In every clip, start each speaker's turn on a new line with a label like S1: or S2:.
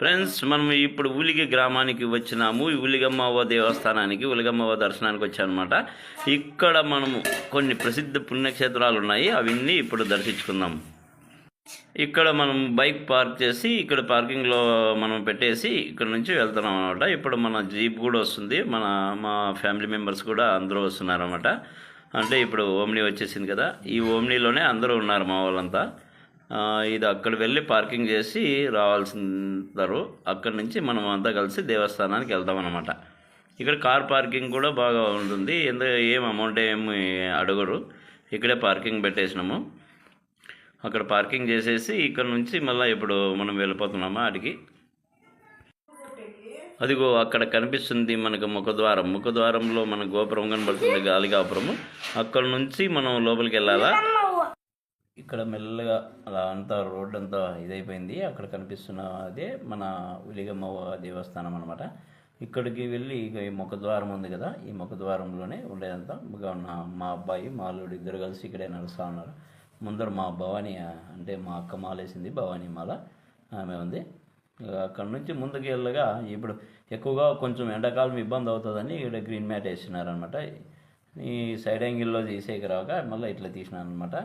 S1: Friends మనం ఇప్పుడు ఉలిగి గ్రామానికి వచ్చినాము. ఈ ఉలిగమ్మవ్వ దేవస్థానానికి ఉలిగమ్మవ్వ దర్శనానికి వచ్చామన్నమాట ఇక్కడ మనము కొన్ని ప్రసిద్ధ పుణ్యక్షేత్రాలు ఉన్నాయి. అవన్నీ ఇప్పుడు దర్శించుకుందాం. ఇక్కడ మనం బైక్ పార్క్ చేసి ఇక్కడ పార్కింగ్లో మనం పెట్టేసి ఇక్కడ నుంచి వెళ్తున్నాం అనమాట ఇప్పుడు మన జీప్ కూడా వస్తుంది. మన మా ఫ్యామిలీ మెంబర్స్ కూడా అందరూ వస్తున్నారు అనమాట అంటే ఇప్పుడు ఓమ్ని వచ్చేసింది కదా. ఈ ఓమ్నీలోనే అందరూ ఉన్నారు మా వాళ్ళంతా. ఇది అక్కడ వెళ్ళి పార్కింగ్ చేసి రావాల్సిందరు. అక్కడి నుంచి మనం అంతా కలిసి దేవస్థానానికి వెళ్తాం అనమాట ఇక్కడ కార్ పార్కింగ్ కూడా బాగా ఉంటుంది. ఎందుకు ఏం అమౌంట్ ఏమి అడగరు. ఇక్కడే పార్కింగ్ పెట్టేసినాము. అక్కడ పార్కింగ్ చేసేసి ఇక్కడ నుంచి మళ్ళీ ఇప్పుడు మనం వెళ్ళిపోతున్నామా అడిగి. అదిగో అక్కడ కనిపిస్తుంది మనకు ముఖద్వారం. ముఖద్వారంలో మన గోపురం కనబడుతుంది గాలి గోపురము అక్కడ నుంచి మనం లోపలికి వెళ్ళాలా? ఇక్కడ మెల్లగా అలా అంతా రోడ్ అంతా ఇదైపోయింది. అక్కడ కనిపిస్తున్న అదే మన ఉలిగమ్మ దేవస్థానం అనమాట ఇక్కడికి వెళ్ళి ఈ ముఖద్వారం ఉంది కదా ఈ ముఖద్వారంలోనే ఉండేదంతా. ఇక మా అబ్బాయి మా అల్లుడు ఇద్దరు కలిసి ఇక్కడే నడుస్తూ ఉన్నారు. ముందర మా భవానీ అంటే మా అక్క మాలేసింది భవానీ మాల ఆమె ఉంది. అక్కడ నుంచి ముందుకు వెళ్ళగా ఇప్పుడు ఎక్కువగా కొంచెం ఎండాకాలం ఇబ్బంది అవుతుందని ఇక్కడ గ్రీన్ మ్యాట్ వేసినారనమాట ఈ సైడ్ యాంగిల్లో తీసేకి రాక మళ్ళీ ఇట్లా తీసినాను అనమాట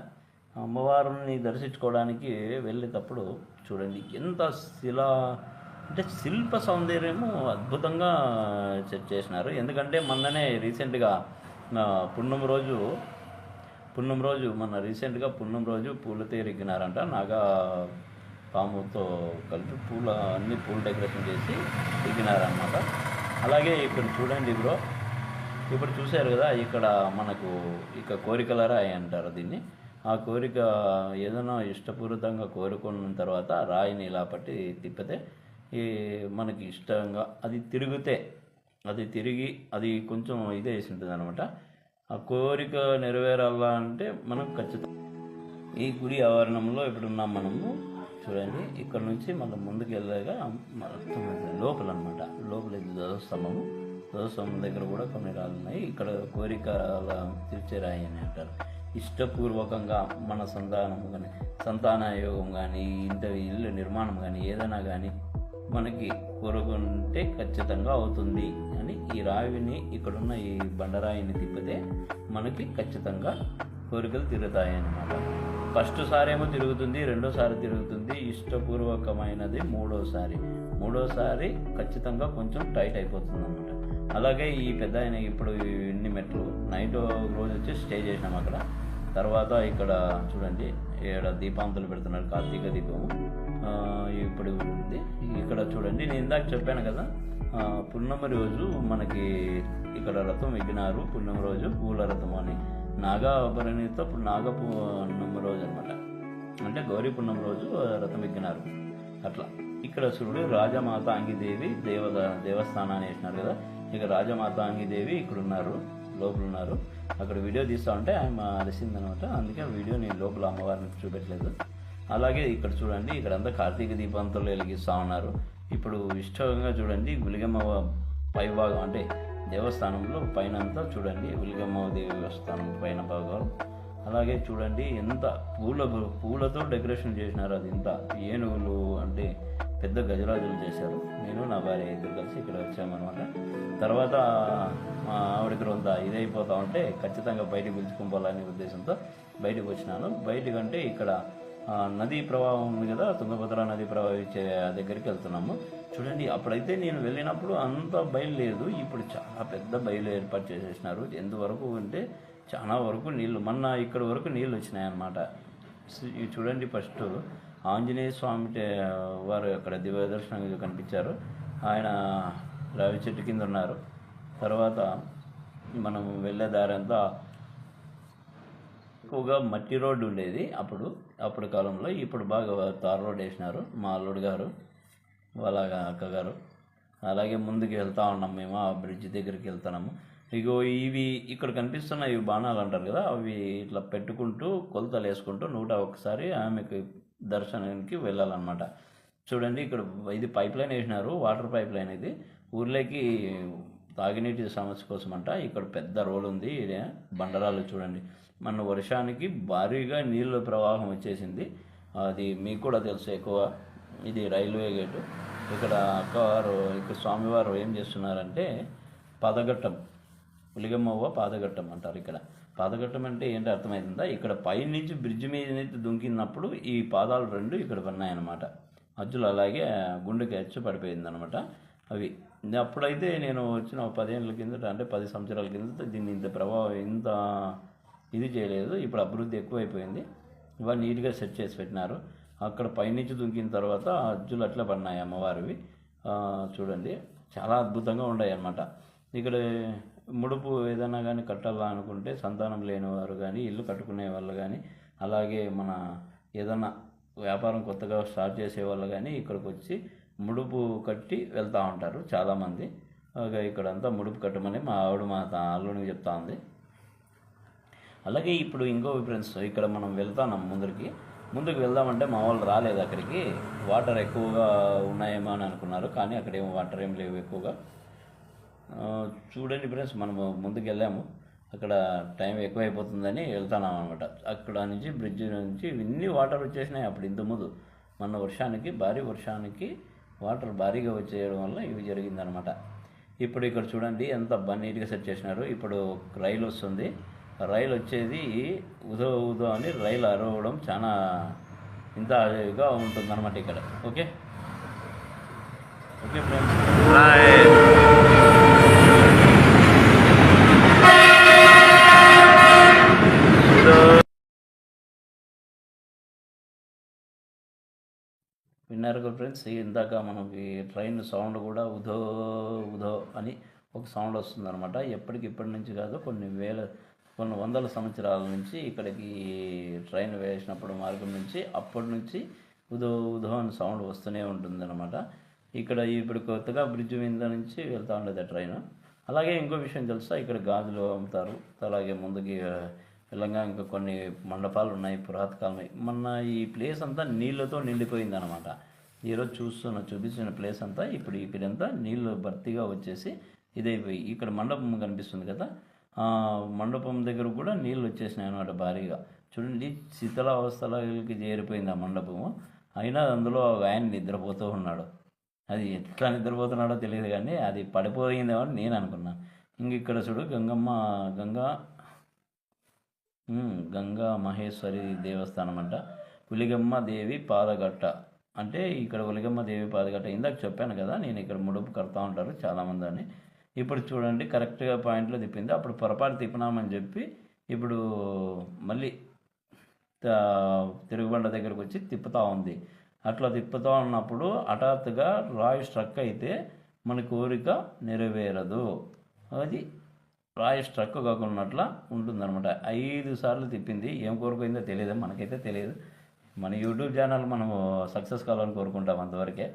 S1: అమ్మవారిని దర్శించుకోవడానికి వెళ్ళేటప్పుడు చూడండి ఎంత శిలా అంటే శిల్ప సౌందర్యము అద్భుతంగా సెట్ చేసినారు. ఎందుకంటే మొన్ననే రీసెంట్గా నా రోజు పున్నం రోజు మన రీసెంట్గా పున్నం రోజు పూల ఎక్కినారంట నాగా పాముతో కలిపి పూల అన్ని పూల డెకరేషన్ చేసి ఎక్కినారనమాట అలాగే ఇక్కడ చూడండి బ్రో ఇప్పుడు చూశారు కదా ఇక్కడ మనకు ఇక కోరికల రాయి అంటారు దీన్ని. ఆ కోరిక ఏదైనా ఇష్టపూరితంగా కోరుకున్న తర్వాత రాయిని ఇలా పట్టి తిప్పితే ఈ మనకి ఇష్టంగా అది తిరిగితే అది తిరిగి అది కొంచెం ఇదే వేసి ఉంటుంది అనమాట ఆ కోరిక నెరవేరాలా అంటే మనం ఖచ్చితంగా ఈ గుడి ఆవరణంలో ఇప్పుడున్నాం మనము చూడండి ఇక్కడ నుంచి మనం ముందుకు వెళ్ళగా లోపల అనమాట లోపల ఇది ధ్వజస్తంభము ధ్వజస్తంభం దగ్గర కూడా కొన్ని రాళ్ళు ఉన్నాయి. ఇక్కడ కోరిక తీర్చే రాయి అని అంటారు. ఇష్టపూర్వకంగా మన సంతానం కానీ సంతాన యోగం కానీ ఇంత ఇల్లు నిర్మాణం కానీ ఏదైనా కానీ మనకి కోరుకుంటే ఖచ్చితంగా అవుతుంది అని ఈ రావిని ఇక్కడున్న ఈ బండరాయిని తిప్పితే మనకి ఖచ్చితంగా కోరికలు తిరుగుతాయి అన్నమాట ఫస్ట్ సారేమో తిరుగుతుంది రెండోసారి తిరుగుతుంది ఇష్టపూర్వకమైనది మూడోసారి. మూడోసారి ఖచ్చితంగా కొంచెం టైట్ అయిపోతుంది అన్నమాట అలాగే ఈ పెద్ద ఆయన ఇప్పుడు ఇన్ని మెట్లు నైట్ రోజు వచ్చి స్టే చేసినాం అక్కడ. తర్వాత ఇక్కడ చూడండి ఇక్కడ దీపాంతులు పెడుతున్నారు కార్తీక దీపము. ఇప్పుడు ఉంది. ఇక్కడ చూడండి నేను ఇందాక చెప్పాను కదా పున్నమ పున్నమి రోజు మనకి ఇక్కడ రథం ఎక్కినారు పున్నమి రోజు పూల రథం అని. నాగాభరణితో ఇప్పుడు నాగ పున్నమి రోజు అనమాట అంటే గౌరీ పున్నం రోజు రథం ఎక్కినారు అట్లా. ఇక్కడ చూడు రాజమాత అంగిదేవి దేవత దేవస్థానాన్ని వేసినారు కదా. ఇక రాజమాతాంగి దేవి ఇక్కడ ఉన్నారు లోపల ఉన్నారు అక్కడ వీడియో తీస్తా ఉంటే ఆమె అలసిందనమాట అందుకే వీడియో నేను లోపల అమ్మవారిని చూపెట్టలేదు. అలాగే ఇక్కడ చూడండి ఇక్కడ అంతా కార్తీక దీపంతో వెలిగిస్తూ ఉన్నారు. ఇప్పుడు ఇష్టంగా చూడండి గులిగమ్మ పై భాగం అంటే దేవస్థానంలో పైన అంతా చూడండి ఉలిగమ్మ దేవస్థానం పైన భాగం. అలాగే చూడండి ఎంత పూల పూలతో డెకరేషన్ చేసినారు అది ఇంత. ఏనుగులు అంటే పెద్ద గజరాజులు చేశారు. నేను నా భార్య ఇద్దరు కలిసి ఇక్కడ వచ్చామన్నమాట. తర్వాత మా ఆవిడకి రొంత ఇదైపోతా ఉంటే ఖచ్చితంగా బయటకు పిలుచుకోవాలనే ఉద్దేశంతో బయటకు వచ్చినాను. బయటకంటే ఇక్కడ నదీ ప్రవాహం ఉంది కదా తుంగభద్ర నదీ ప్రవహించే దగ్గరికి వెళ్తున్నాము. చూడండి అప్పుడైతే నేను వెళ్ళినప్పుడు అంత బయలు లేదు. ఇప్పుడు చాలా పెద్ద బయలు ఏర్పాటు చేసేసినారు. ఎంతవరకు అంటే చాలా వరకు నీళ్ళు మొన్న ఇక్కడ వరకు నీళ్ళు వచ్చినాయన్నమాట. చూడండి ఫస్ట్. ఆంజనేయ స్వామి వారు అక్కడ దివ్య దర్శనం కనిపించారు. ఆయన రావి చెట్టు కింద ఉన్నారు. తర్వాత మనం వెళ్ళే దారంతా ఎక్కువగా మట్టి రోడ్డు ఉండేది అప్పుడు. అప్పుడు కాలంలో ఇప్పుడు బాగా తార్ రోడ్ వేసినారు మా అల్లుడు గారు వాళ్ళ అక్కగారు అలాగే ముందుకు వెళ్తా ఉన్నాం మేము ఆ బ్రిడ్జ్ దగ్గరికి వెళ్తున్నాము. ఇగో ఇవి ఇక్కడ కనిపిస్తున్న ఇవి బాణాలు అంటారు కదా అవి ఇట్లా పెట్టుకుంటూ కొలతలు వేసుకుంటూ నూట ఒకసారి ఆమెకి దర్శనానికి వెళ్ళాలన్నమాట. చూడండి ఇక్కడ ఇది పైప్ లైన్ వేసినారు వాటర్ పైప్ లైన్ ఇది. ఊర్లోకి తాగునీటి సమస్య కోసం అంట ఇక్కడ పెద్ద రోల్ ఉంది బండరాలు చూడండి. మన వర్షానికి భారీగా నీళ్ళ ప్రవాహం వచ్చేసింది. అది మీకు కూడా తెలుసు ఎక్కువ ఇది రైల్వే గేటు. ఇక్కడ అక్కవారు ఇక్కడ స్వామివారు ఏం చేస్తున్నారంటే పదగట్టం పులిగమ్మవ్వ పాదఘట్టం అంటారు ఇక్కడ. పాదఘట్టం అంటే ఏంటి అర్థమైందా ఇక్కడ పైనుంచి బ్రిడ్జ్ మీద నుంచి దుంకినప్పుడు ఈ పాదాలు రెండు ఇక్కడ ఉన్నాయన్నమాట మధ్యలో అలాగే గుండెకి హెచ్చు పడిపోయింది అనమాట అవి అప్పుడైతే నేను వచ్చిన పదేళ్ళ కిందట అంటే పది సంవత్సరాల కిందట దీన్ని ఇంత ప్రభావం ఇంత ఇది చేయలేదు. ఇప్పుడు అభివృద్ధి ఎక్కువైపోయింది. ఇవాళ నీట్గా సెట్ చేసి పెట్టినారు. అక్కడ పైనుంచి దుంకిన తర్వాత అజ్జులు అట్లా పడినాయి అమ్మవారివి. చూడండి. చాలా అద్భుతంగా ఉన్నాయి అన్నమాట ఇక్కడ ముడుపు ఏదైనా కానీ కట్టాలా అనుకుంటే సంతానం లేని వారు కానీ ఇల్లు కట్టుకునే వాళ్ళు కానీ అలాగే మన ఏదైనా వ్యాపారం కొత్తగా స్టార్ట్ చేసే వాళ్ళు కానీ ఇక్కడికి వచ్చి ముడుపు కట్టి వెళ్తూ ఉంటారు చాలామంది. ఇక్కడంతా ముడుపు కట్టమని మా ఆవిడ మా అల్లుడికి చెప్తా ఉంది. అలాగే ఇప్పుడు ఇంకో ఫ్రెండ్స్ ఇక్కడ మనం వెళ్తాం ముందరికి. ముందుకు వెళ్దామంటే మా వాళ్ళు రాలేదు అక్కడికి. వాటర్ ఎక్కువగా ఉన్నాయేమో అని అనుకున్నారు కానీ అక్కడ ఏం వాటర్ ఏం లేవు ఎక్కువగా. చూడండి ఫ్రెండ్స్ మనము ముందుకు వెళ్ళాము. అక్కడ టైం ఎక్కువైపోతుందని వెళ్తున్నాం అనమాట అక్కడ నుంచి బ్రిడ్జ్ నుంచి ఇన్ని వాటర్ వచ్చేసినాయి అప్పుడు ఇంత ముందు. మొన్న వర్షానికి భారీ వర్షానికి వాటర్ భారీగా వచ్చేయడం వల్ల ఇవి జరిగిందనమాట ఇప్పుడు ఇక్కడ చూడండి ఎంత బా నీట్గా సెట్ చేసినారు. ఇప్పుడు రైలు వస్తుంది. రైలు వచ్చేది ఉదో ఉదో అని రైలు అరవడం చాలా ఇంతగా ఉంటుందన్నమాట ఇక్కడ. ఓకే? Okay friends. విన్నారు కదా ఫ్రెండ్స్ ఇందాక మనకి ట్రైన్ సౌండ్ కూడా ఉదో ఉదో అని ఒక సౌండ్ వస్తుంది అనమాట ఎప్పటికి ఇప్పటి నుంచి కాదు కొన్ని వేల కొన్ని వందల సంవత్సరాల నుంచి ఇక్కడికి ట్రైన్ వేసినప్పుడు మార్గం నుంచి అప్పటి నుంచి ఉదో ఉదో అని సౌండ్ వస్తూనే ఉంటుంది అనమాట ఇక్కడ ఇప్పుడు కొత్తగా బ్రిడ్జ్ మీద నుంచి వెళ్తూ ఉండేది ఆ ట్రైన్. అలాగే ఇంకో విషయం తెలుసా ఇక్కడ గాజులు అమ్ముతారు. అలాగే ముందుకి ఇలాగా ఇంకా కొన్ని మండపాలు ఉన్నాయి పురాతకాలమే మొన్న ఈ ప్లేస్ అంతా నీళ్ళతో నిండిపోయింది అనమాట ఈరోజు చూస్తున్న చూపిస్తున్న ప్లేస్ అంతా ఇప్పుడు ఇక్కడంతా నీళ్ళు భర్తీగా వచ్చేసి ఇదైపోయి ఇక్కడ మండపం కనిపిస్తుంది కదా. మండపం దగ్గర కూడా నీళ్ళు వచ్చేసినాయి అనమాట భారీగా. చూడండి శీతలావస్థలకి చేరిపోయింది ఆ మండపము. అయినా అందులో ఒక ఆయన నిద్రపోతూ ఉన్నాడు. అది ఎట్లా నిద్రపోతున్నాడో తెలియదు కానీ అది పడిపోయిందేమో అని నేను అనుకున్నాను ఇంక ఇక్కడ చూడు గంగమ్మ గంగా గంగా మహేశ్వరి దేవస్థానం అంట ఉలిగమ్మ దేవి పాదగట్ట. అంటే ఇక్కడ ఉలిగమ్మ దేవి పాదగట్ట ఇందాక చెప్పాను కదా నేను ఇక్కడ ముడుపు కడతా ఉంటారు చాలామంది అని ఇప్పుడు చూడండి కరెక్ట్గా పాయింట్లో తిప్పింది. అప్పుడు పొరపాటు తిప్పినామని చెప్పి ఇప్పుడు మళ్ళీ తిరుగుబండ దగ్గరకు వచ్చి తిప్పుతూ ఉంది. అట్లా తిప్పుతూ ఉన్నప్పుడు హఠాత్తుగా రాయి స్ట్రక్ అయితే మన కోరిక నెరవేరదు. అది రాయి స్ట్రక్ కాకున్నట్ల ఉంటుందన్నమాట. ఐదు సార్లు తిప్పింది. ఏం కోరుకుందో తెలియదు. మనకైతే తెలియదు. మన యూట్యూబ్ ఛానల్ మనము సక్సెస్ కావాలని కోరుకుంటాం అంతవరకే.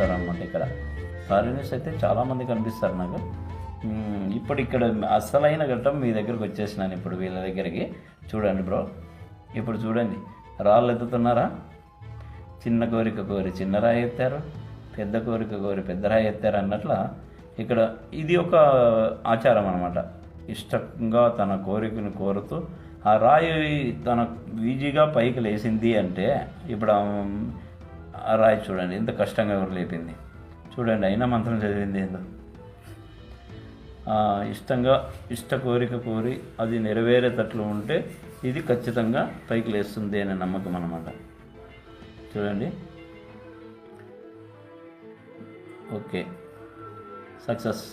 S1: ఆ, ఉంటారు అనమాట ఇక్కడ. ఫారినర్స్ అయితే చాలామంది కనిపిస్తారు నాకు. ఇప్పుడు ఇక్కడ అసలైన ఘట్టం మీ దగ్గరకు వచ్చేసినాను ఇప్పుడు వీళ్ళ దగ్గరికి. చూడండి బ్రో. ఇప్పుడు చూడండి. రాళ్ళు ఎత్తుతున్నారా? చిన్న కోరిక కోరి చిన్న రాయి ఎత్తారు పెద్ద కోరిక కోరి పెద్ద రాయి ఎత్తారు అన్నట్ల ఇక్కడ ఇది ఒక ఆచారం అనమాట ఇష్టంగా తన కోరికను కోరుతూ ఆ రాయి తన ఈజీగా పైకి లేచింది అంటే ఇప్పుడు రాయి చూడండి ఎంత కష్టంగా ఎవరు లేపింది. చూడండి అయినా మంత్రం చదివింది ఏందో. ఇష్టంగా ఇష్ట కోరిక కోరి అది నెరవేరేటట్లు ఉంటే ఇది ఖచ్చితంగా పైకి లేస్తుంది అనే నమ్మకం అన్నమాట. చూడండి. ఓకే. సక్సెస్.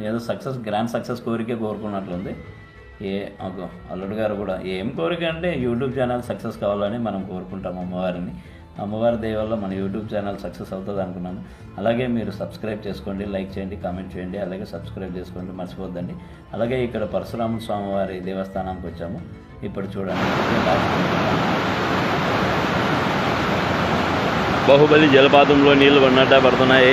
S1: ఏదో సక్సెస్ గ్రాండ్ సక్సెస్ కోరికే కోరుకున్నట్లుంది. ఏ అల్లుడు గారు కూడా ఏం కోరిక అంటే యూట్యూబ్ ఛానల్ సక్సెస్ కావాలని మనం కోరుకుంటాం అమ్మవారిని. అమ్మవారి దయవల్ల మన యూట్యూబ్ ఛానల్ సక్సెస్ అవుతుంది అనుకున్నాను. అలాగే మీరు సబ్స్క్రైబ్ చేసుకోండి లైక్ చేయండి కామెంట్ చేయండి అలాగే సబ్స్క్రైబ్ చేసుకోండి మర్చిపోద్దండి. అలాగే ఇక్కడ పరశురామ స్వామివారి దేవస్థానానికి వచ్చాము. ఇప్పుడు చూడండి.
S2: బాహుబలి జలపాతంలో నీళ్ళు పడినట్ట పడుతున్నాయి.